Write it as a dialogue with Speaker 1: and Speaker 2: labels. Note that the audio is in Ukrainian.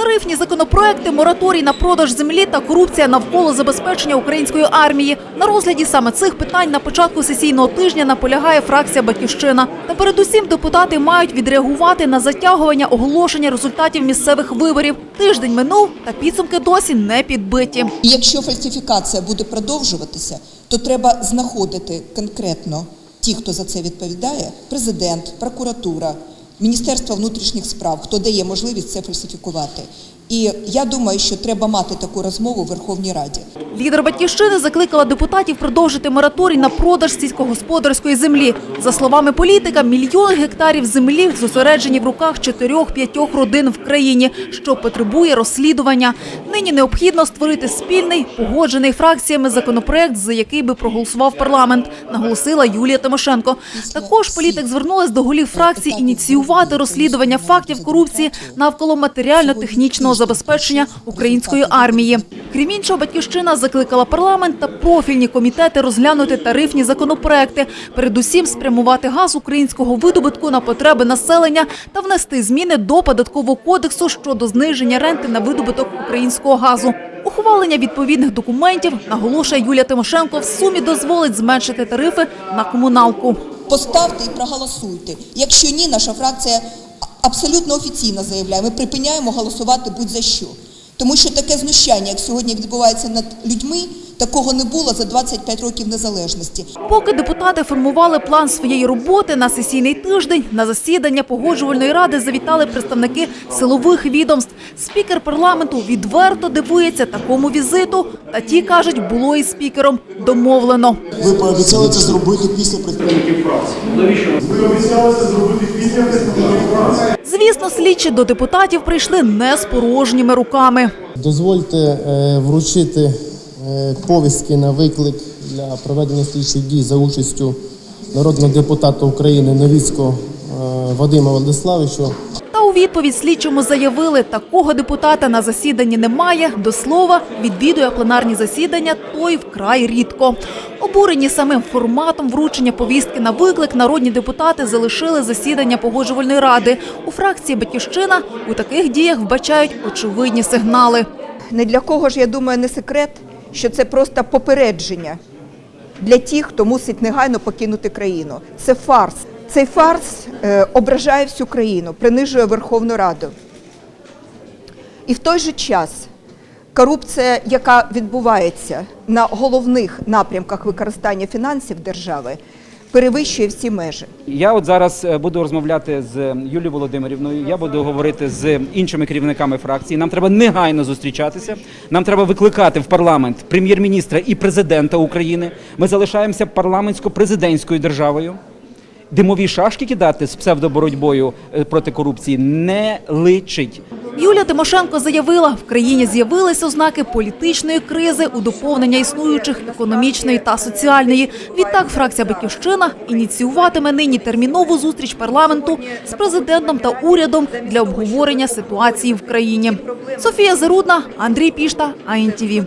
Speaker 1: Тарифні законопроекти, мораторій на продаж землі та корупція навколо забезпечення української армії. На розгляді саме цих питань на початку сесійного тижня наполягає фракція Батьківщина. Та передусім депутати мають відреагувати на затягування оголошення результатів місцевих виборів. Тиждень минув, та підсумки досі не підбиті.
Speaker 2: Якщо фальсифікація буде продовжуватися, то треба знаходити конкретно ті, хто за це відповідає: президент, прокуратура, Міністерство внутрішніх справ, хто дає можливість це фальсифікувати. І я думаю, що треба мати таку розмову в Верховній Раді.
Speaker 1: Лідер батьківщини закликала депутатів продовжити мораторій на продаж сільськогосподарської землі. За словами політика, мільйон гектарів землі зосереджені в руках 4-5 родин в країні, що потребує розслідування. Нині необхідно створити спільний, погоджений фракціями законопроект, за який би проголосував парламент, наголосила Юлія Тимошенко. Також політик звернулась до голів фракцій ініціювати розслідування фактів корупції навколо матеріально-технічного забезпечення української армії. Крім іншого, батьківщина закликала парламент та профільні комітети розглянути тарифні законопроекти, передусім спрямувати газ українського видобутку на потреби населення та внести зміни до податкового кодексу щодо зниження ренти на видобуток українського газу. Ухвалення відповідних документів, наголошує Юлія Тимошенко, в сумі дозволить зменшити тарифи на комуналку.
Speaker 2: Поставте і проголосуйте. Якщо ні, наша фракція абсолютно офіційно заявляє, ми припиняємо голосувати будь-за що. Тому що таке знущання, як сьогодні відбувається над людьми, такого не було за 25 років незалежності.
Speaker 1: Поки депутати формували план своєї роботи на сесійний тиждень, на засідання погоджувальної ради завітали представники силових відомств. Спікер парламенту відверто дивується такому візиту. Та ті кажуть, було із спікером домовлено.
Speaker 3: Ви пообіцяли це зробити після представників
Speaker 4: Ви обіцяли це зробити після представників фракції.
Speaker 1: Звісно, слідчі до депутатів прийшли не з порожніми руками.
Speaker 5: Дозвольте е, вручити повістки на виклик для проведення слідчих дій за участю народного депутата України Новіцького е, Вадима Владиславовича.
Speaker 1: Та у відповідь слідчому заявили, такого депутата на засіданні немає. До слова, відвідує пленарні засідання той вкрай рідко. Обурені самим форматом вручення повістки на виклик, народні депутати залишили засідання погоджувальної ради. У фракції Батьківщина у таких діях вбачають очевидні сигнали.
Speaker 6: Не для кого ж, я думаю, не секрет, що це просто попередження для тих, хто мусить негайно покинути країну. Це фарс. Цей фарс е, ображає всю країну, принижує Верховну Раду. І в той же час корупція, яка відбувається на головних напрямках використання фінансів держави, перевищує всі межі.
Speaker 7: Я от зараз е, буду розмовляти з Юлією Володимирівною. Я буду говорити з іншими керівниками фракції. Нам треба негайно зустрічатися. Нам треба викликати в парламент прем'єр-міністра і президента України. Ми залишаємося парламентсько-президентською державою. Димові шашки кидати з псевдоборотьбою е, проти корупції не личить.
Speaker 1: Юлія Тимошенко заявила, в країні з'явились ознаки політичної кризи у доповнення існуючих економічної та соціальної. Відтак, фракція Батьківщина ініціюватиме нині термінову зустріч парламенту з президентом та урядом для обговорення ситуації в країні. Софія Зарудна, Андрій Пішта, АНТВ.